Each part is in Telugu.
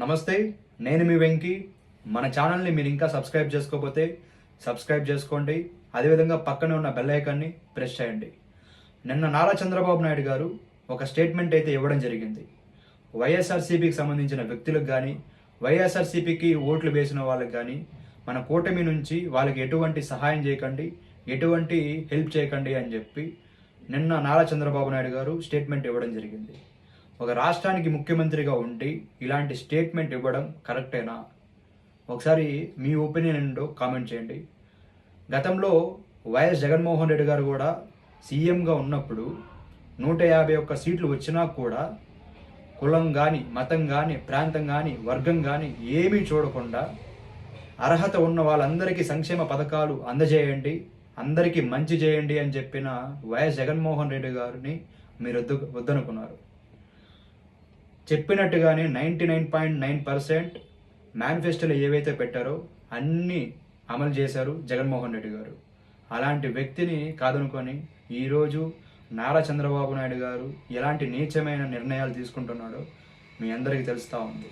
నమస్తే నేను మీ వెంకీ. మన ఛానల్ని మీరు ఇంకా సబ్స్క్రైబ్ చేసుకోకపోతే సబ్స్క్రైబ్ చేసుకోండి. అదేవిధంగా పక్కనే ఉన్న బెల్ ఐకాన్ని ప్రెస్ చేయండి. నిన్న నారా చంద్రబాబు నాయుడు గారు ఒక స్టేట్మెంట్ అయితే ఇవ్వడం జరిగింది. వైఎస్ఆర్సీపీకి సంబంధించిన వ్యక్తులకు కానీ వైఎస్ఆర్సీపీకి ఓట్లు వేసిన వాళ్ళకి కానీ మన కూటమి నుంచి వాళ్ళకి ఎటువంటి సహాయం చేయకండి ఎటువంటి హెల్ప్ చేయకండి అని చెప్పి నిన్న నారా చంద్రబాబు నాయుడు గారు స్టేట్మెంట్ ఇవ్వడం జరిగింది. ఒక రాష్ట్రానికి ముఖ్యమంత్రిగా ఉండి ఇలాంటి స్టేట్మెంట్ ఇవ్వడం కరెక్టేనా? ఒకసారి మీ ఒపీనియన్ ఏంటో కామెంట్ చేయండి. గతంలో వైఎస్ జగన్మోహన్ రెడ్డి గారు కూడా సీఎంగా ఉన్నప్పుడు నూట యాభై ఒక్క సీట్లు వచ్చినా కూడా కులం కానీ మతం కానీ ప్రాంతం కానీ వర్గం కానీ ఏమీ చూడకుండా అర్హత ఉన్న వాళ్ళందరికీ సంక్షేమ పథకాలు అందజేయండి అందరికీ మంచి చేయండి అని చెప్పిన వైఎస్ జగన్మోహన్ రెడ్డి గారిని మీరు వద్దు వద్దనుకున్నారు. చెప్పినట్టుగానే ninety nine point nine percent మేనిఫెస్టోలో ఏవైతే పెట్టారో అన్నీ అమలు చేశారు జగన్మోహన్ రెడ్డి గారు. అలాంటి వ్యక్తిని కాదనుకొని ఈరోజు నారా చంద్రబాబు నాయుడు గారు ఎలాంటి నీచమైన నిర్ణయాలు తీసుకుంటున్నాడో మీ అందరికీ తెలుస్తూ ఉంది.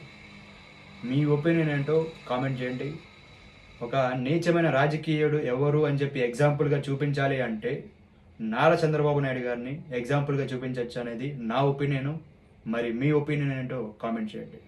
మీ ఒపీనియన్ ఏంటో కామెంట్ చేయండి. ఒక నీచమైన రాజకీయుడు ఎవరు అని చెప్పి ఎగ్జాంపుల్గా చూపించాలి అంటే నారా చంద్రబాబు నాయుడు గారిని ఎగ్జాంపుల్గా చూపించవచ్చు అనేది నా ఒపీనియన్. మరి మీ ఒపీనియన్ ఏంటో కామెంట్ చేయండి.